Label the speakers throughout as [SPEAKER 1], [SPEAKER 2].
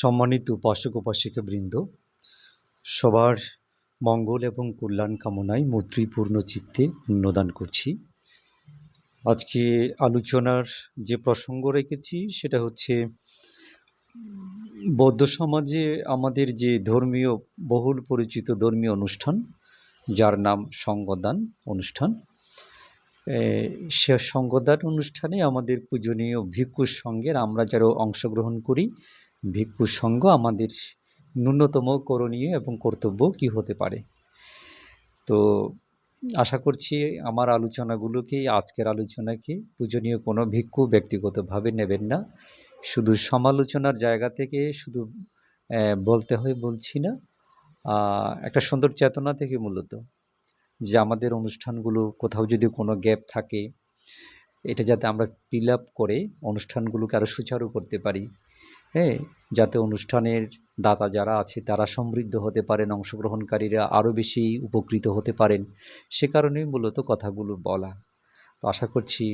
[SPEAKER 1] সম্মানিত উপাসক বৃন্দ, সবার মঙ্গল এবং কল্যাণ কামনায় মৈত্রীপূর্ণ চিত্তে পুণ্যদান করছি। আজকে আলোচনার যে প্রসঙ্গ রেখেছি, সেটা হচ্ছে বৌদ্ধ সমাজে আমাদের যে ধর্মীয়, বহুল পরিচিত ধর্মীয় অনুষ্ঠান, যার নাম সঙ্গদান অনুষ্ঠান সে সঙ্গদান অনুষ্ঠানে আমাদের পূজনীয় ভিক্ষুর সঙ্গের আমরা যারা অংশগ্রহণ করি ভিক্ষু সঙ্গ আমাদের ন্যূনতম করণীয় এবং কর্তব্য কি হতে পারে? তো আশা করছি আমার আলোচনাগুলোকে, আজকের আলোচনাকে পূজনীয় কোনো ভিক্ষু ব্যক্তিগতভাবে নেবেন না। শুধু সমালোচনার জায়গা থেকে শুধু বলতে হয় বলছি না একটা সুন্দর চেতনা থেকে মূলত যে আমাদের অনুষ্ঠানগুলো, কোথাও যদি কোনো গ্যাপ থাকে, এটা যাতে আমরা ফিল আপ করে অনুষ্ঠানগুলোকে আরও সুচারু করতে পারি। হ্যাঁ যাতে অনুষ্ঠানের দাতা যারা আছে তারা সমৃদ্ধ হতে পারেন, অংশগ্রহণকারীরা আরও বেশি উপকৃত হতে পারেন। সে কারণেই মূলত কথাগুলো বলা। তো আশা করছি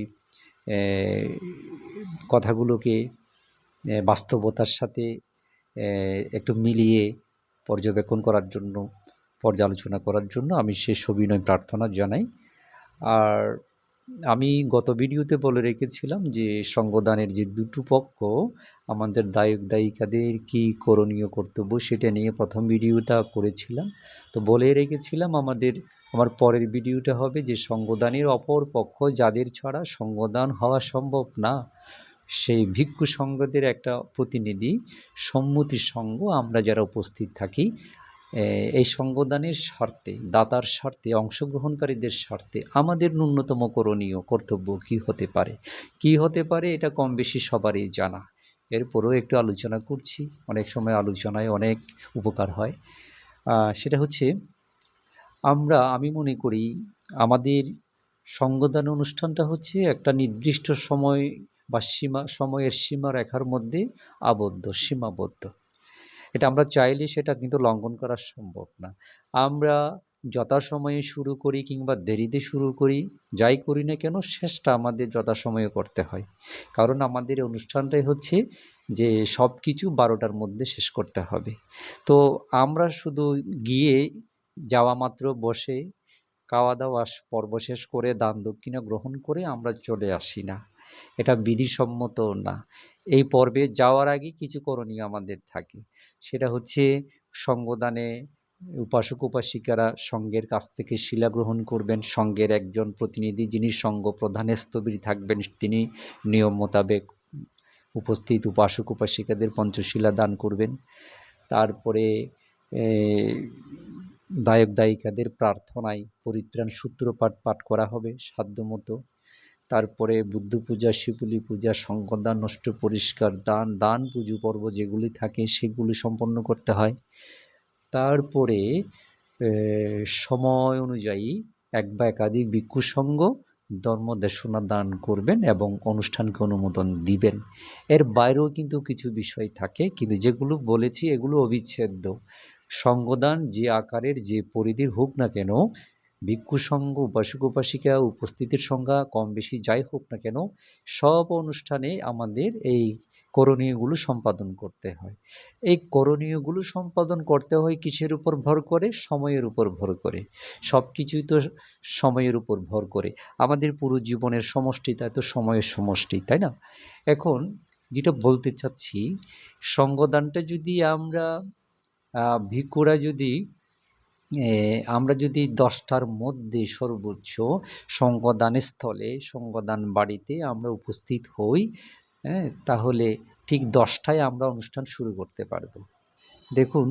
[SPEAKER 1] কথাগুলোকে বাস্তবতার সাথে একটু মিলিয়ে পর্যবেক্ষণ করার জন্য, পর্যালোচনা করার জন্য আমি সে সবিনয় প্রার্থনা জানাই। আর আমি গত ভিডিওতে বলে রেখেছিলাম যে সঙ্গদানের যে দুটো পক্ষ, আমাদের দায়ক দায়িকাদের কি করণীয় কর্তব্য সেটা নিয়ে প্রথম ভিডিওটা করেছিলাম। তো বলে রেখেছিলাম আমাদের, আমার পরের ভিডিওটা হবে যে সঙ্গদানের অপর পক্ষ যাদের ছাড়া সঙ্গদান হওয়া সম্ভব না, সেই ভিক্ষু সঙ্গদের একটা প্রতিনিধি সম্মতি সঙ্গ আমরা যারা উপস্থিত থাকি এই সঙ্গদানের স্বার্থে দাতার স্বার্থে অংশগ্রহণকারীদের স্বার্থে আমাদের ন্যূনতম করণীয় কর্তব্য কি হতে পারে? কি হতে পারে এটা কম বেশি সবারই জানা। এরপরেও একটু আলোচনা করছি। অনেক সময় আলোচনায় অনেক উপকার হয়। সেটা হচ্ছে, আমরা, আমি মনে করি, আমাদের সঙ্গদান অনুষ্ঠানটা হচ্ছে একটা নির্দিষ্ট সময় বা সীমা, সময়ের সীমা রেখার মধ্যে আবদ্ধ, সীমাবদ্ধ। এটা আমরা চাইলে সেটা কিন্তু লঙ্ঘন করা সম্ভব না। আমরা যথাসময়ে শুরু করি কিংবা দেরিতে শুরু করি, যাই করি না কেন, শেষটা আমাদের যথাসময়ে করতে হয়। কারণ আমাদের অনুষ্ঠানটাই হচ্ছে যে সব কিছু বারোটার মধ্যে শেষ করতে হবে। তো আমরা শুধু গিয়ে যাওয়া মাত্র বসে, খাওয়া দাওয়া পর্ব শেষ করে দান দক্ষিণা গ্রহণ করে আমরা চলে আসি না। এটা বিধিসম্মত না। এই পর্বে যাওয়ার আগে কিছু করণীয় আমাদের থাকে। সেটা হচ্ছে সঙ্গদানে উপাসক উপাসিকারা সঙ্গের কাছ থেকে শিলা গ্রহণ করবেন। সঙ্গের একজন প্রতিনিধি যিনি সঙ্গ প্রধানের স্থবির থাকবেন, তিনি নিয়ম মোতাবেক উপস্থিত উপাসক উপাসিকাদের পঞ্চশিলা দান করবেন। তারপরে দায়ক দায়িকাদের প্রার্থনায় পরিত্রাণ সূত্রপাঠ পাঠ করা হবে সাধ্যমতো। তারপরে বুদ্ধ পূজা, শিবলি পূজা সংকদান নষ্ট পরিষ্কার, দান দান, পুজো পর্ব যেগুলি থাকে সেগুলি সম্পন্ন করতে হয়। তারপরে সময় অনুযায়ী এক বা একাধিক ভিক্ষু সঙ্গ ধর্ম দেশনা দান করবেন এবং অনুষ্ঠানকে অনুমোদন দিবেন। এর বাইরেও কিন্তু কিছু বিষয় থাকে, কিন্তু যেগুলো বলেছি এগুলো অবিচ্ছেদ্য। সঙ্গদান যে আকারের, যে পরিধির হোক না কেন ভিক্ষু সঙ্গ উপাসক উপাসিকা উপস্থিতির সংখ্যা কম বেশি যাই হোক না কেন, সব অনুষ্ঠানে আমাদের এই করণীয়গুলো সম্পাদন করতে হয়। এই করণীয়গুলো সম্পাদন করতে হয় কিসের উপর ভর করে? সময়ের উপর ভর করে। সব কিছুই তো সময়ের উপর ভর করে। আমাদের পুরো জীবনের সমষ্টি তাই তো সময়ের সমষ্টি, তাই না? এখন যেটা বলতে চাচ্ছি, সঙ্গদানটা যদি আমরা ভিক্ষুরা যদি আমরা যদি দশটার মধ্যে সর্বোচ্চ সঙ্গদানের স্থলে সঙ্গদান বাড়িতে আমরা উপস্থিত হই হ্যাঁ তাহলে ঠিক দশটায় আমরা অনুষ্ঠান শুরু করতে পারব। দেখুন,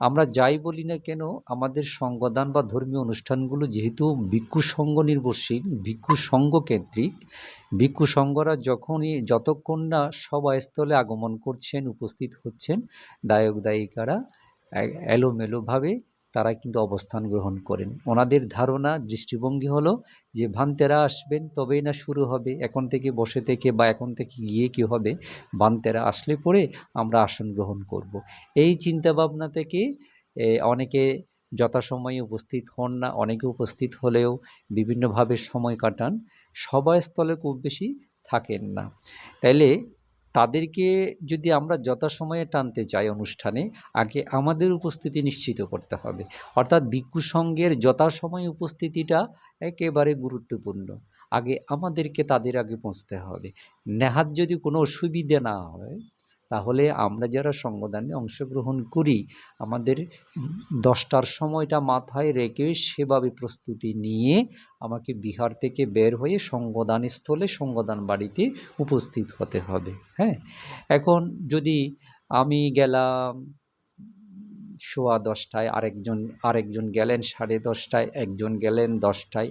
[SPEAKER 1] আমরা যাই বলি না কেন, আমাদের সঙ্গদান বা ধর্মীয় অনুষ্ঠানগুলো যেহেতু ভিক্ষু সঙ্গ নির্ভরশীল ভিক্ষু সঙ্গ কেন্দ্রিক ভিক্ষু সঙ্গরা যখনই যতক্ষণ না সভাস্থলে আগমন করছেন, উপস্থিত হচ্ছেন, দায়ক দায়িকারা এলোমেলোভাবে তারা কিন্তু অবস্থান গ্রহণ করেন। ওনাদের ধারণা, দৃষ্টিভঙ্গি হলো যে ভান্তেরা আসবেন তবেই না শুরু হবে। এখন থেকে বসে থেকে বা এখন থেকে গিয়ে কি হবে? ভান্তেরা আসলে পরে আমরা আসন গ্রহণ করব। এই চিন্তাভাবনা থেকে অনেকে যথাসময়ে উপস্থিত হন না, অনেকে উপস্থিত হলেও বিভিন্নভাবে সময় কাটান। সবাই স্থলে খুব বেশি থাকেন না। তাইলে তাদেরকে যদি আমরা যথাসময়ে টানতে চাই অনুষ্ঠানে, আগে আমাদের উপস্থিতি নিশ্চিত করতে হবে। অর্থাৎ ভিক্ষু সঙ্গের যথাসময় উপস্থিতিটা একেবারে গুরুত্বপূর্ণ। আগে আমাদেরকে তাদের আগে পৌঁছতে হবে। নেহাত যদি কোনো অসুবিধে না হয় তাহলে আমরা যারা সঙ্গদানে অংশগ্রহণ করি, আমাদের দশটার সময়টা মাথায় রেখে সেভাবে প্রস্তুতি নিয়ে আমাকে বিহার থেকে বের হয়ে সঙ্গদান স্থলে সঙ্গদান বাড়িতে উপস্থিত হতে হবে। হ্যাঁ? এখন যদি আমি গেলাম সোয়া দশটায়, আরেকজন আরেকজন গেলেন সাড়ে দশটায়, একজন গেলেন দশটায়,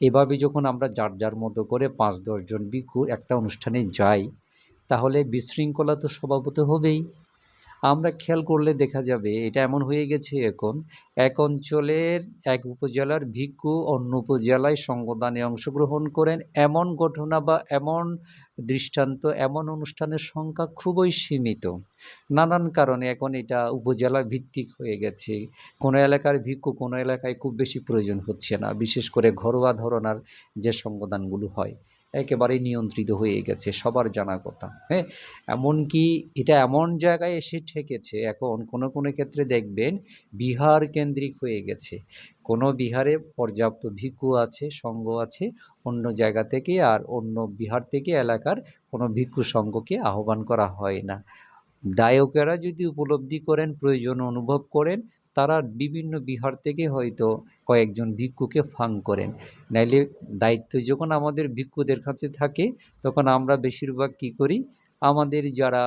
[SPEAKER 1] এভাবে যখন আমরা যার যার মতো করে পাঁচ দশজন ভিক্ষু একটা অনুষ্ঠানে যাই তাহলে বিশৃঙ্খলা তো স্বভাবত হবেই। আমরা খেয়াল করলে দেখা যাবে, এটা এমন হয়ে গেছে এখন, এক অঞ্চলের এক উপজেলার ভিক্ষু অন্য উপজেলায় সঙ্গদানে অংশগ্রহণ করেন। এমন ঘটনা বা এমন দৃষ্টান্ত, এমন অনুষ্ঠানের সংখ্যা খুবই সীমিত। নানান কারণে এখন এটা উপজেলা ভিত্তিক হয়ে গেছে। কোনো এলাকার ভিক্ষু কোনো এলাকায় খুব বেশি প্রয়োজন হচ্ছে না, বিশেষ করে ঘরোয়া ধরনার যে সঙ্গদানগুলো হয়। একেবারেই নিয়ন্ত্রিত হয়ে গেছে সবার জানা কথা হ্যাঁ? এমনকি এটা এমন জায়গায় এসে ঠেকেছে, এখন কোনো কোনো ক্ষেত্রে দেখবেন বিহার কেন্দ্রিক হয়ে গেছে। কোনো বিহারে পর্যাপ্ত ভিক্ষু আছে, সঙ্গ আছে, অন্য জায়গা থেকে আর অন্য বিহার থেকে এলাকার কোনো ভিক্ষু সঙ্গকে আহ্বান করা হয় না। দায়কেরা যদি উপলব্ধি করেন, প্রয়োজন অনুভব করেন, তারা বিভিন্ন বিহার থেকে হয়তো কয়েকজন ভিক্ষুকে ফাং করেন। নাইলে দায়িত্ব যখন আমাদের ভিক্ষুদের কাছে থাকে, তখন আমরা বেশিরভাগ কী করি? আমাদের যারা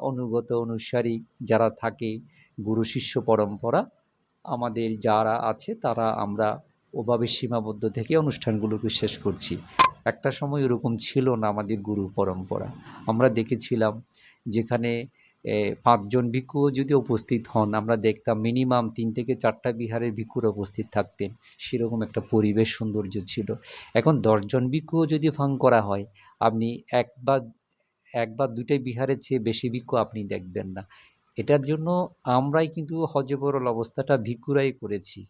[SPEAKER 1] অনুগত অনুসারী যারা থাকে, গুরু শিষ্য পরম্পরা, আমাদের যারা আছে, তারা আমরা ওভাবে সীমাবদ্ধ থেকে অনুষ্ঠানগুলোকে শেষ করছি। একটা সময় ওরকম ছিল না আমাদের গুরু পরম্পরা। আমরা দেখেছিলাম যেখানে পাঁচজন ভিক্ষুও যদি উপস্থিত হন, আমরা দেখতাম মিনিমাম তিন থেকে চারটা বিহারের ভিক্ষুরা উপস্থিত থাকতেন। সেরকম একটা পরিবেশ সৌন্দর্য ছিল। এখন দশজন ভিক্ষুও যদি ফাং করা হয়, আপনি এক বা এক বা দুটাই বিহারের চেয়ে বেশি ভিক্ষু আপনি দেখবেন না। এটার জন্য আমরাই কিন্তু হজবরল অবস্থাটা ভিক্ষুরাই করেছি।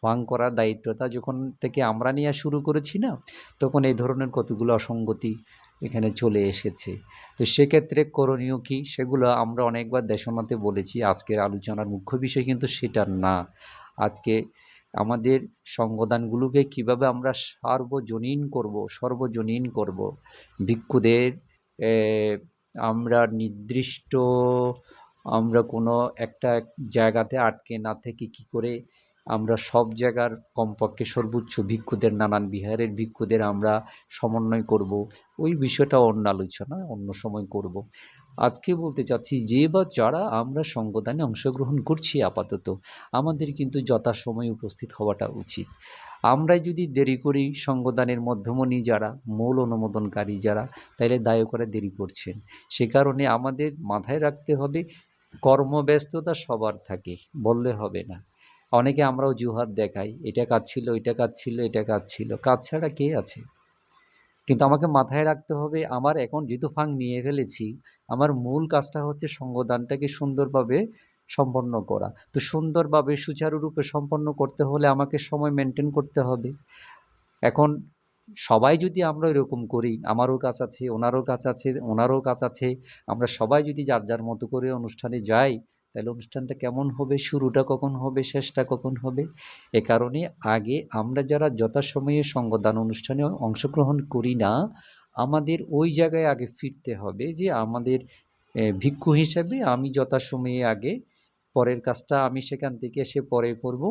[SPEAKER 1] ফাং করার দায়িত্বটা যখন থেকে আমরা নেওয়া শুরু করেছি না, তখন এই ধরনের কতগুলো অসঙ্গতি এখানে চলে এসেছে। তো সেক্ষেত্রে করণীয় কী? সেগুলো আমরা অনেকবার দেশনাতে বলেছি, আজকের আলোচনার মুখ্য বিষয় কিন্তু সেটা না। আজকে আমাদের সংগদানগুলোকে কীভাবে আমরা সার্বজনীন করব, সর্বজনীন করব? ভিক্ষুদের আমরা নির্দিষ্ট, আমরা কোনো একটা জায়গাতে আটকে না থেকে কি করে আমরা সব জায়গার কমপক্ষে সর্বোচ্চ ভিক্ষুদের, নানান বিহারের ভিক্ষুদের আমরা সমন্বয় করব। ওই বিষয়টা অন্য আলোচনা, অন্য সময় করব। আজকে বলতে চাচ্ছি, যে বা যারা আমরা সঙ্গদানে অংশগ্রহণ করছি আপাতত, আমাদের কিন্তু যথাসময়ে উপস্থিত হওয়াটা উচিত। আমরা যদি দেরি করি সঙ্গদানের মধ্যমণি যারা, মূল অনুমোদনকারী যারা, তাইলে দায়করা দেরি করছেন। সে কারণে আমাদের মাথায় রাখতে হবে, কর্মব্যস্ততা সবার থাকে, বললে হবে না। অনেকে আমরা অজুহাত দেখাই, এটা কাজ ছিল, ওইটা কাজ ছিল, এটা কাজ ছিল। কাজ ছাড়া কে আছে? কিন্তু আমাকে মাথায় রাখতে হবে, আমার এখন যেহেতু ফাং নিয়ে ফেলেছি, আমার মূল কাজটা হচ্ছে সঙ্গদানটাকে সুন্দরভাবে সম্পন্ন করা। তো সুন্দরভাবে, সুচারুরূপে সম্পন্ন করতে হলে আমাকে সময় মেনটেন করতে হবে। এখন সবাই যদি আমরা এরকম করি, আমারও কাজ আছে, ওনারও কাজ আছে, ওনারও কাজ আছে, আমরা সবাই যদি যার যার মতো করে অনুষ্ঠানে যাই তাহলে অনুষ্ঠানটা কেমন হবে? শুরুটা কখন হবে? শেষটা কখন হবে? এ কারণে আগে আমরা যারা যথাসময়ে সঙ্গদান অনুষ্ঠানে অংশগ্রহণ করি না, আমাদের ওই জায়গায় আগে ফিরতে হবে যে আমাদের ভিক্ষু হিসেবে আমি যথাসময়ে আগে পরের কাজটা আমি সেখান থেকে এসে পরে করব।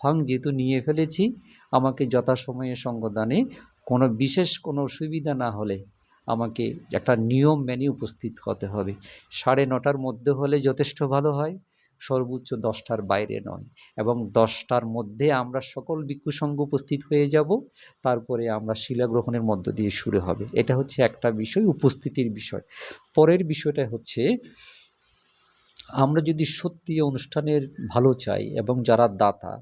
[SPEAKER 1] ফাং যেহেতু নিয়ে ফেলেছি, আমাকে যথাসময়ে সঙ্গদানে কোনো বিশেষ কোনো অসুবিধা না হলে আমাকে একটা নিয়ম মেনে উপস্থিত হতে হবে। সাড়ে নটার মধ্যে হলে যথেষ্ট ভালো হয়, সর্বোচ্চ দশটার বাইরে নয় এবং দশটার মধ্যে আমরা সকল ভিক্ষু সঙ্গ উপস্থিত হয়ে যাব, তারপরে আমরা শিলাগ্রহণের মধ্য দিয়ে শুরু হবে। এটা হচ্ছে একটা বিষয়, উপস্থিতির বিষয়। পরের বিষয়টা হচ্ছে, আমরা যদি সত্যি অনুষ্ঠানের ভালো চাই এবং যারা দাতা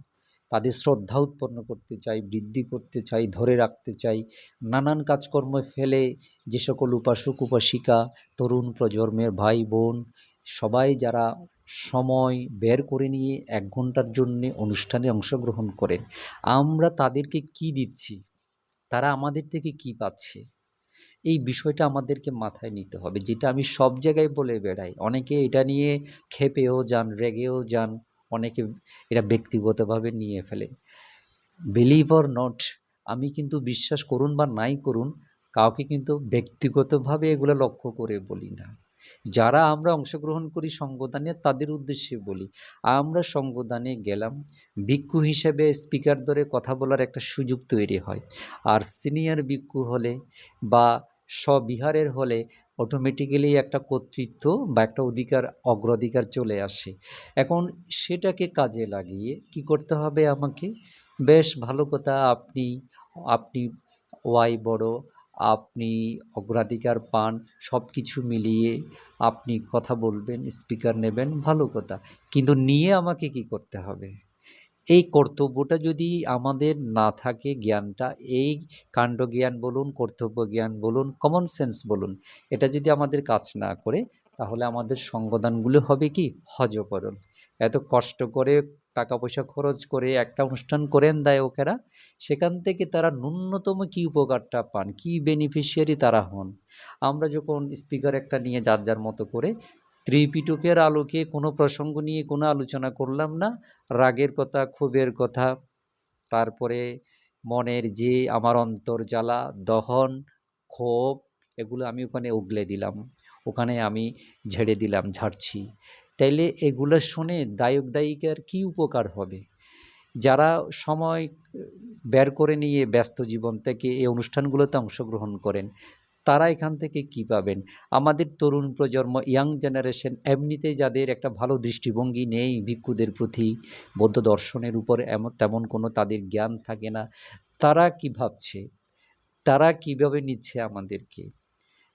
[SPEAKER 1] তাদের শ্রদ্ধা উৎপন্ন করতে চাই, বৃদ্ধি করতে চাই, ধরে রাখতে চাই। নানান কাজকর্ম ফেলে যে সকল উপাসক, উপাসিকা, তরুণ প্রজন্মের ভাই, বোন, সবাই যারা সময় বের করে নিয়ে এক ঘণ্টার জন্যে অনুষ্ঠানে অংশগ্রহণ করেন, আমরা তাদেরকে কি দিচ্ছি? তারা আমাদের থেকে কি পাচ্ছে? এই বিষয়টা আমাদেরকে মাথায় নিতে হবে, যেটা আমি সব জায়গায় বলে বেড়াই। অনেকে এটা নিয়ে ক্ষেপেও যান, রেগেও যান। অনেকে এটা ব্যক্তিগতভাবে নিয়ে ফেলে। বিলিভ অর নট আমি কিন্তু বিশ্বাস করুন বা নাই করুন, কাউকে কিন্তু ব্যক্তিগতভাবে এগুলো লক্ষ্য করে বলি না। যারা আমরা অংশগ্রহণ করি সঙ্গদানে তাদের উদ্দেশ্যে বলি, আমরা সঙ্গদানে গেলাম, ভিক্ষু হিসেবে স্পিকার ধরে কথা বলার একটা সুযোগ তৈরি হয়। আর সিনিয়র ভিক্ষু হলে বা স্ববিহারের হলে অটোমেটিক্যালি একটা কর্তৃত্ব বা একটা অধিকার, অগ্রাধিকার চলে আসে। এখন সেটাকে কাজে লাগিয়ে কি করতে হবে আমাকে? বেশ, ভালো কথা, আপনি আপনি ওয়াই বড়, আপনি অগ্রাধিকার পান সব কিছু মিলিয়ে আপনি কথা বলবেন স্পিকার নেবেন, ভালো কথা। কিন্তু নিয়ে আমাকে কি করতে হবে? এই কর্তব্যটা যদি আমাদের না থাকে জ্ঞানটা, এই কাণ্ডজ্ঞান বলুন, কর্তব্য জ্ঞান বলুন কমন সেন্স বলুন, এটা যদি আমাদের কাজ না করে, তাহলে আমাদের সঙ্গদানগুলো হবে কি? হজকরণ এত কষ্ট করে টাকা পয়সা খরচ করে একটা অনুষ্ঠান করেন দেয় ওকেরা সেখান থেকে তারা ন্যূনতম কি উপকারটা পান? কি বেনিফিশিয়ারি তারা হন? আমরা যখন স্পিকার একটা নিয়ে যার যার মতো করে ত্রিপিটকের আলোকে কোনো প্রসঙ্গ নিয়ে কোনো আলোচনা করলাম না। রাগের কথা, ক্ষোভের কথা। তারপরে মনের যে আমার অন্তর জ্বালা দহন, ক্ষোভ, এগুলো আমি ওখানে উগলে দিলাম। ওখানে আমি ঝেড়ে দিলাম, ঝাড়ছি। তাইলে এগুলো শুনে দায়ক দায়িকার কি উপকার হবে? যারা সময় বের করে নিয়ে ব্যস্ত জীবন থেকে এই অনুষ্ঠানগুলোতে অংশগ্রহণ করেন তারা এখান থেকে কি পাবেন? আমাদের তরুণ প্রজন্ম ইয়াং জেনারেশন এমনিতেই যাদের একটা ভালো দৃষ্টিভঙ্গি নেই ভিক্ষুদের প্রতি, বৌদ্ধ দর্শনের উপর এমন, তেমন কোনো তাদের জ্ঞান থাকে না, তারা কি ভাবছে? তারা কীভাবে নিচ্ছে আমাদেরকে?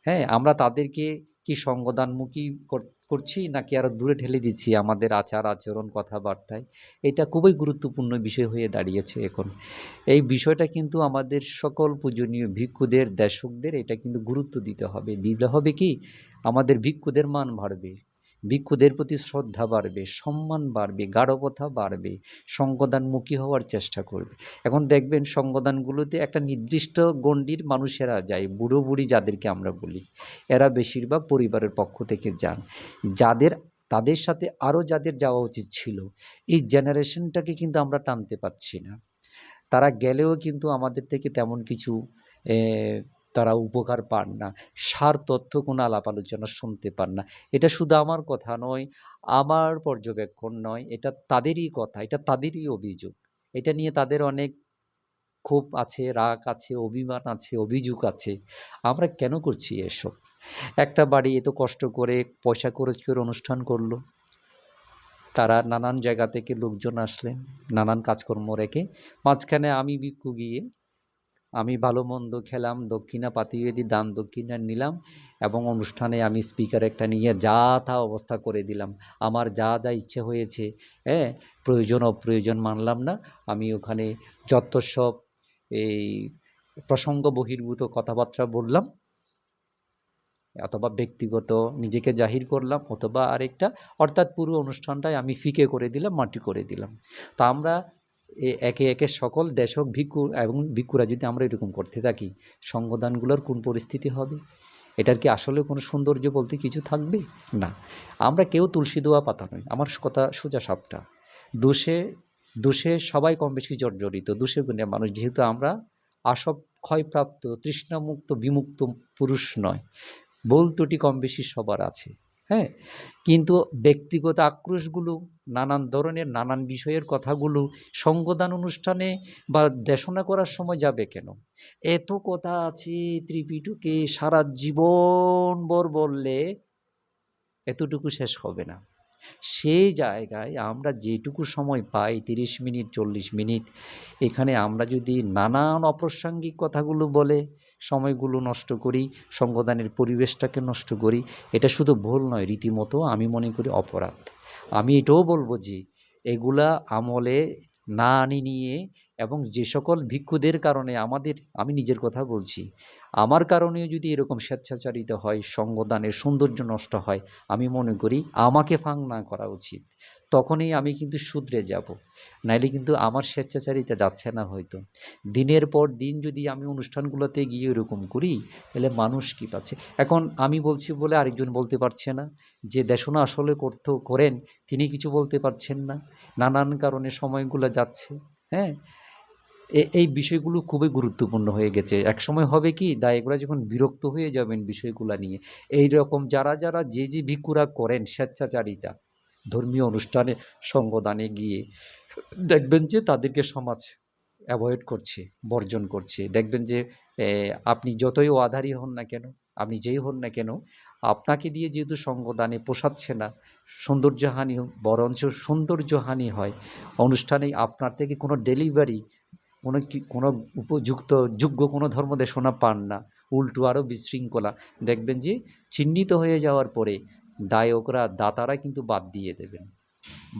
[SPEAKER 1] হ্যাঁ আমরা তাদেরকে কি সঙ্গদানমুখী কর- করছি, নাকি আরও দূরে ঠেলে দিচ্ছি আমাদের আচার আচরণ কথাবার্তায়? এটা খুবই গুরুত্বপূর্ণ বিষয় হয়ে দাঁড়িয়েছে এখন। এই বিষয়টা কিন্তু আমাদের সকল পূজনীয় ভিক্ষুদের দেশকদের এটা কিন্তু গুরুত্ব দিতে হবে। দিতে হবে কি? আমাদের ভিক্ষুদের মান বাড়বে। ভিক্ষুদের প্রতি শ্রদ্ধা বাড়বে, সম্মান বাড়বে, গাঢ়বতা বাড়বে, সঙ্গদানমুখী হওয়ার চেষ্টা করবে। এখন দেখবেন সঙ্গদানগুলোতে একটা নির্দিষ্ট গণ্ডির মানুষেরা যায় বুড়ো বুড়ি যাদেরকে আমরা বলি। এরা বেশিরভাগ পরিবারের পক্ষ থেকে যান। যাদের, তাদের সাথে আরও যাদের যাওয়া উচিত ছিল, এই জেনারেশনটাকে কিন্তু আমরা টানতে পারছি না। তারা গেলেও কিন্তু আমাদের থেকে তেমন কিছু তারা উপকার পান না, সার তথ্য কোনো আলাপ আলোচনা শুনতে পান না। এটা শুধু আমার কথা নয়, আমার পর্যবেক্ষণ নয়, এটা তাদেরই কথা, এটা তাদেরই অভিযোগ। এটা নিয়ে তাদের অনেক ক্ষোভ আছে, রাগ আছে, অভিমান আছে, অভিযোগ আছে। আমরা কেন করছি এসব? একটা বাড়ি এত কষ্ট করে পয়সা খরচ করে অনুষ্ঠান করল। তারা নানান জায়গা থেকে লোকজন আসলেন, নানান কাজকর্ম রেখে। মাঝখানে আমি ভিক্ষু গিয়ে আমি ভালো মন্দ খেলাম, দক্ষিণা পাতিবেদি দান দক্ষিণা নিলাম এবং অনুষ্ঠানে আমি স্পিকার একটা নিয়ে যা তা অবস্থা করে দিলাম। আমার যা যা ইচ্ছে হয়েছে হ্যাঁ? প্রয়োজন, অপ্রয়োজন মানলাম না। আমি ওখানে যত সব এই প্রসঙ্গ বহির্ভূত কথাবার্তা বললাম অথবা ব্যক্তিগত নিজেকে জাহির করলাম অথবা আরেকটা, অর্থাৎ পুরো অনুষ্ঠানটাই আমি ফিকে করে দিলাম, মাটি করে দিলাম। তা আমরা একে একে সকল দেশক ভিক্ষু এবং ভিক্ষুরা যদি আমরা এরকম করতে থাকি সঙ্গদানগুলোর কোন পরিস্থিতি হবে? এটার কি আসলে কোনো সৌন্দর্য বলতে কিছু থাকবে? না। আমরা কেউ তুলসী দোয়া পাতা নয় আমার কথা সোজা সাপটা। দোষে দোষে সবাই কম বেশি জর্জরিত। দোষে গুণে মানুষ। যেহেতু আমরা আসব ক্ষয়প্রাপ্ত, তৃষ্ণামুক্ত, বিমুক্ত পুরুষ নয়। ভুল ত্রুটি কম বেশি সবার আছে। হ্যাঁ? কিন্তু ব্যক্তিগত আক্রোশগুলো, নানান ধরনের নানান বিষয়ের কথাগুলো সঙ্গদান অনুষ্ঠানে বা দেশনা করার সময় যাবে কেন? এত কথা আছে ত্রিপিটুকে, সারা জীবন বর বললে এতটুকু শেষ হবে না। সেই জায়গায় আমরা যেটুকু সময় পাই, তিরিশ মিনিট, চল্লিশ মিনিট, এখানে আমরা যদি নানান অপ্রাসঙ্গিক কথাগুলো বলে সময়গুলো নষ্ট করি, সংবিধানের পরিবেশটাকে নষ্ট করি, এটা শুধু ভুল নয়, রীতিমতো আমি মনে করি অপরাধ। আমি এটাও বলব যে, এগুলা আমলে না আনি নিয়ে এবং যে সকল ভিক্ষুদের কারণে আমাদের, আমি নিজের কথা বলছি, আমার কারণেও যদি এরকম স্বেচ্ছাচারিত হয়, সঙ্গদানের সৌন্দর্য নষ্ট হয়, আমি মনে করি আমাকে ফাং না করা উচিত। তখনই আমি কিন্তু শুধরে যাব। নাইলে কিন্তু আমার স্বেচ্ছাচারিতা যাচ্ছে না হয়তো। দিনের পর দিন যদি আমি অনুষ্ঠানগুলোতে গিয়ে এরকম করি, তাহলে মানুষ কী পাচ্ছে? এখন আমি বলছি বলে আরেকজন বলতে পারছে না যে, দেশনা আসলে করত, করেন, তিনি কিছু বলতে পারছেন না। নানান কারণে সময়গুলো যাচ্ছে। হ্যাঁ? এই বিষয়গুলো খুবই গুরুত্বপূর্ণ হয়ে গেছে। এক সময় হবে কি, দায়করা যখন বিরক্ত হয়ে যাবেন বিষয়গুলো নিয়ে এই রকম যারা যারা যে যে ভিক্ষুরা করেন স্বেচ্ছাচারিতা, ধর্মীয় অনুষ্ঠানে, সঙ্গদানে গিয়ে, দেখবেন যে তাদেরকে সমাজ অ্যাভয়েড করছে, বর্জন করছে। দেখবেন যে আপনি যতই আধারী হন না কেন, আপনি যেই হন না কেন, আপনাকে দিয়ে যেহেতু সঙ্গদানে পোষাচ্ছে না, সৌন্দর্যহানি, বরঞ্চ সৌন্দর্যহানি হয়, অনুষ্ঠানে আপনার থেকে কোনো ডেলিভারি কোনো কি, কোনো উপযুক্ত, যোগ্য কোনো ধর্ম দেশনা পান না। উল্টো আরও বিশৃঙ্খলা। দেখবেন যে, চিহ্নিত হয়ে যাওয়ার পরে দায়করা, দাতারা কিন্তু বাদ দিয়ে দেবেন।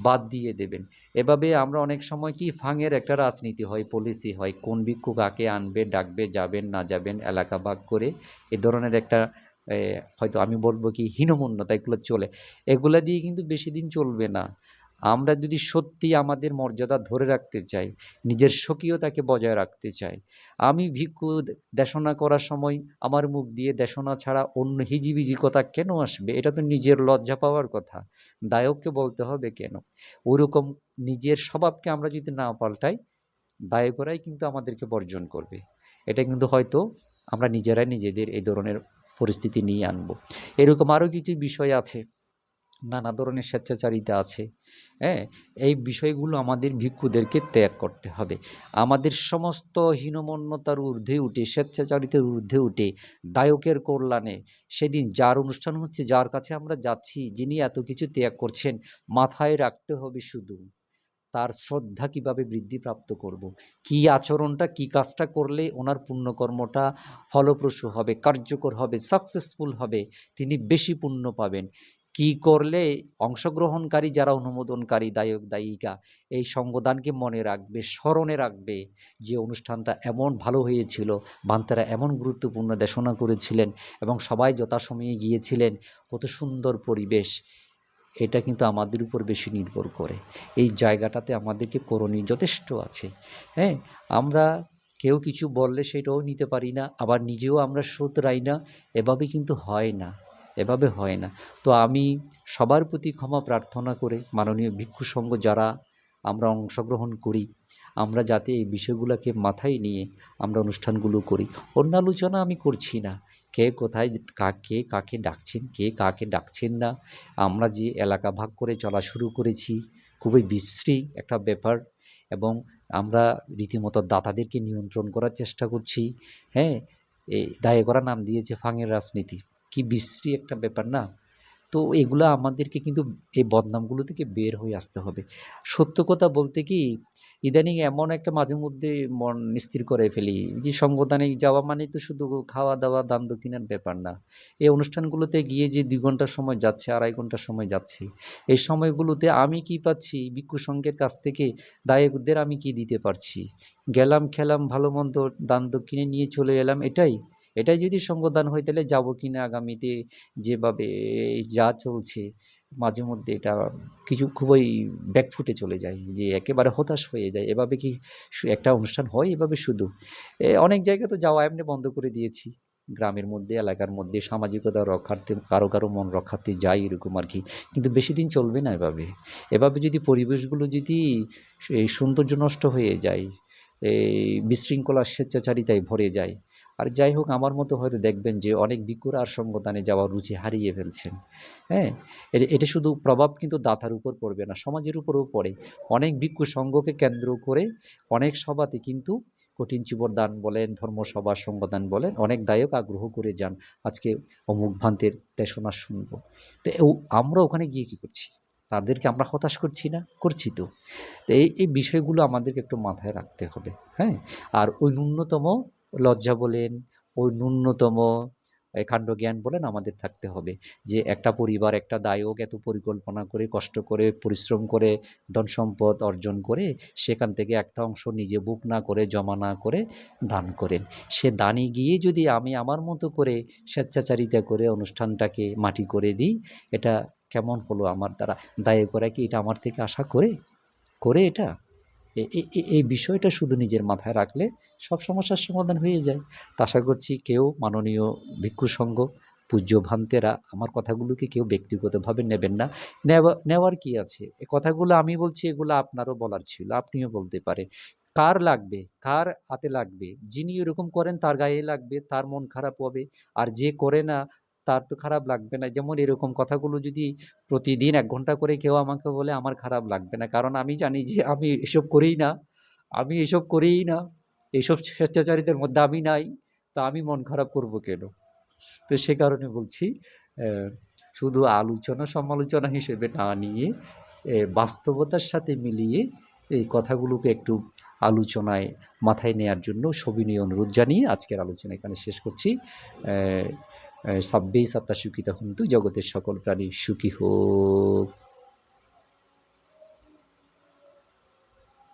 [SPEAKER 1] বাদ দিয়ে দেবেন। এভাবে আমরা অনেক সময় কি ফাঙের একটা রাজনীতি হয় পলিসি হয়। কোন ভিক্ষু কাকে আনবে, ডাকবে, যাবেন, না যাবেন, এলাকা ভাগ করে এ ধরনের একটা হয়তো আমি বলব কি হীনমন্যতা এগুলো চলে। এগুলা দিয়ে কিন্তু বেশি দিন চলবে না। আমরা যদি সত্যি আমাদের মর্যাদা ধরে রাখতে চাই, নিজের স্বকীয়তাকে বজায় রাখতে চাই, আমি ভিক্ষু দেশনা করার সময় আমার মুখ দিয়ে দেশনা ছাড়া অন্য হিজিবিজি কথা কেন আসবে? এটা তো নিজের লজ্জা পাওয়ার কথা। দায়ককে বলতে হবে কেন? ওরকম নিজের স্বভাবকে আমরা যদি না পাল্টাই, দায়করাই কিন্তু আমাদেরকে বর্জন করবে। এটা কিন্তু হয়তো আমরা নিজেরাই নিজেদের এই ধরনের পরিস্থিতি নিয়ে আনব। এরকম আরও কিছু বিষয় আছে। নানা ধরনের স্বেচ্ছাচারিতা আছে হ্যাঁ এই বিষয়গুলো আমাদের ভিক্ষুদেরকে ত্যাগ করতে হবে আমাদের সমস্ত হীনমন্যতার ঊর্ধ্বে উঠে, স্বেচ্ছাচারিতার ঊর্ধ্বে উঠে, দায়কের কল্যাণে সেদিন যার অনুষ্ঠান হচ্ছে, যার কাছে আমরা যাচ্ছি, যিনি এত কিছু ত্যাগ করছেন, মাথায় রাখতে হবে শুধু তার শ্রদ্ধা কীভাবে বৃদ্ধিপ্রাপ্ত করব। কি আচরণটা, কি কাজটা করলে ওনার পুণ্যকর্মটা ফলপ্রসূ হবে, কার্যকর হবে সাকসেসফুল হবে, তিনি বেশি পুণ্য পাবেন কি করলে অংশগ্রহণকারী যারা অনুমোদনকারী, দায়ক, দায়িকা, এই সঙ্গদানকে মনে রাখবে, স্মরণে রাখবে যে অনুষ্ঠানটা এমন ভালো হয়েছিল, বান্তারা এমন গুরুত্বপূর্ণ দেশনা করেছিলেন এবং সবাই যথাসময়ে গিয়েছিলেন, কত সুন্দর পরিবেশ। এটা কিন্তু আমাদের উপর বেশি নির্ভর করে। এই জায়গাটাতে আমাদেরকে করণীয় যথেষ্ট আছে। হ্যাঁ আমরা কেউ কিছু বললে সেটাও নিতে পারি না, আবার নিজেও আমরা শুধরাই না, এভাবে কিন্তু হয় না। এভাবে হয় না। তো আমি সবার প্রতি ক্ষমা প্রার্থনা করে মাননীয় ভিক্ষু সংঘ যারা আমরা অংশগ্রহণ করি, আমরা যাতে এই বিষয়গুলোকে মাথায় নিয়ে আমরা অনুষ্ঠানগুলো করি। অন্য আলোচনা আমি করছি না। কে কোথায় কাকে কাকে ডাকছেন, কে কাকে ডাকছেন না, আমরা যে এলাকা ভাগ করে চলা শুরু করেছি, খুবই বিশ্রী একটা ব্যাপার এবং আমরা রীতিমতো দাতাদেরকে নিয়ন্ত্রণ করার চেষ্টা করছি। হ্যাঁ এই দায়ে করা নাম দিয়েছে ফাঙের রাজনীতি। কি বিশ্রী একটা ব্যাপার না? তো এগুলো আমাদেরকে কিন্তু এই বদনামগুলো থেকে বের হয়ে আসতে হবে। সত্য কথা বলতে কি, ইদানিং এমন একটা মাঝে মধ্যে মন স্থির করে ফেলি যে সঙ্গদানে যাওয়া মানে তো শুধু খাওয়া দাওয়া, দান দক্ষিণার ব্যাপার না। এই অনুষ্ঠানগুলোতে গিয়ে যে দুই ঘণ্টা সময় যাচ্ছে, আড়াই ঘণ্টা সময় যাচ্ছে, এই সময়গুলোতে আমি কি পাচ্ছি? ভিক্ষু সংঘের কাছ থেকে দায়কদের আমি কি দিতে পারছি? গেলাম, খেলাম, ভালো মন্দ দান দক্ষিণে নিয়ে চলে এলাম, এটাই। এটাই যদি সঙ্গদান হয়, তাহলে যাব কি না আগামীতে যেভাবে যা চলছে, মাঝে মধ্যে এটা কিছু খুবই ব্যাকফুটে চলে যায়, যে একেবারে হতাশ হয়ে যায়। এভাবে কি একটা অনুষ্ঠান হয়? এভাবে শুধু? অনেক জায়গায় তো যাওয়া এমনি বন্ধ করে দিয়েছি। গ্রামের মধ্যে, এলাকার মধ্যে, সামাজিকতা রক্ষার্থে, কারও কারও মন রক্ষার্থে যাই এরকম আর কি। কিন্তু বেশি দিন চলবে না এভাবে। এভাবে যদি পরিবেশগুলো যদি সৌন্দর্য নষ্ট হয়ে যায় এই বিশৃঙ্খলা স্বেচ্ছাচারিতায় ভরে যায়। আর যাই হোক, আমার মতো হয়তো দেখবেন যে অনেক বিকুর আর সঙ্গদানে যাওয়ার রুচি হারিয়ে ফেলছেন। হ্যাঁ এটা শুধু প্রভাব কিন্তু দাতার উপর পড়বে না, সমাজের উপরেও পড়ে। অনেক ভিক্ষু সংঘকে কেন্দ্র করে অনেক সভাতে কিন্তু কঠিন চিবর দান বলেন, ধর্মসভা সঙ্গদান বলেন, অনেক দায়ক আগ্রহ করে যান। আজকে অমুক ভ্রান্তের দেশনা শুনব। তো আমরা ওখানে গিয়ে কী করছি? তাদেরকে আমরা হতাশ করছি না? করছি তো। এই এই বিষয়গুলো আমাদেরকে একটু মাথায় রাখতে হবে হ্যাঁ? আর ওই ন্যূনতম লজ্জা বলেন, ওই ন্যূনতম এই কাণ্ডজ্ঞান বলেন আমাদের থাকতে হবে যে একটা পরিবার, একটা দায়ক এত পরিকল্পনা করে, কষ্ট করে, পরিশ্রম করে, ধন সম্পদ অর্জন করে, সেখান থেকে একটা অংশ নিজে বুক না করে, জমা না করে দান করেন। সে দানে গিয়ে যদি আমি আমার মতো করে স্বেচ্ছাচারিতা করে অনুষ্ঠানটাকে মাটি করে দিই, এটা কেমন হলো আমার দ্বারা? দায়করা কি এটা আমার থেকে আশা করে? করে এটা? এই বিষয়টা শুধু নিজের মাথায় রাখলে সব সমস্যার সমাধান হয়ে যায়। তা আশা করছি কেউ মাননীয় ভিক্ষু সংঘ পূজ্য ভান্তেরা আমার কথাগুলোকে কেউ ব্যক্তিগতভাবে নেবেন না। নেওয়া, নেওয়ার কি আছে? এ কথাগুলো আমি বলছি, এগুলো আপনারও বলার ছিল, আপনিও বলতে পারেন। কার লাগবে? কার হাতে লাগবে? যিনি এরকম করেন তার গায়ে লাগবে, তার মন খারাপ হবে। আর যে করে না তার তো খারাপ লাগবে না। যেমন এরকম কথাগুলো যদি প্রতিদিন এক ঘণ্টা করে কেউ আমাকে বলে, আমার খারাপ লাগবে না। কারণ আমি জানি যে আমি এসব করেই না। আমি এসব করেই না। এইসব স্বেচ্ছাচারিতার মধ্যে আমি নাই। তা আমি মন খারাপ করব কেন? তো সে কারণে বলছি শুধু আলোচনা সমালোচনা হিসেবে না নিয়ে বাস্তবতার সাথে মিলিয়ে এই কথাগুলোকে একটু আলোচনায় মাথায় নেয়ার জন্য সবিনয় অনুরোধ জানিয়ে আজকের আলোচনা এখানে শেষ করছি। সাব্বেই সাত্তা সুখিতা হন্তু জগতের সকল প্রাণী সুখী হোক।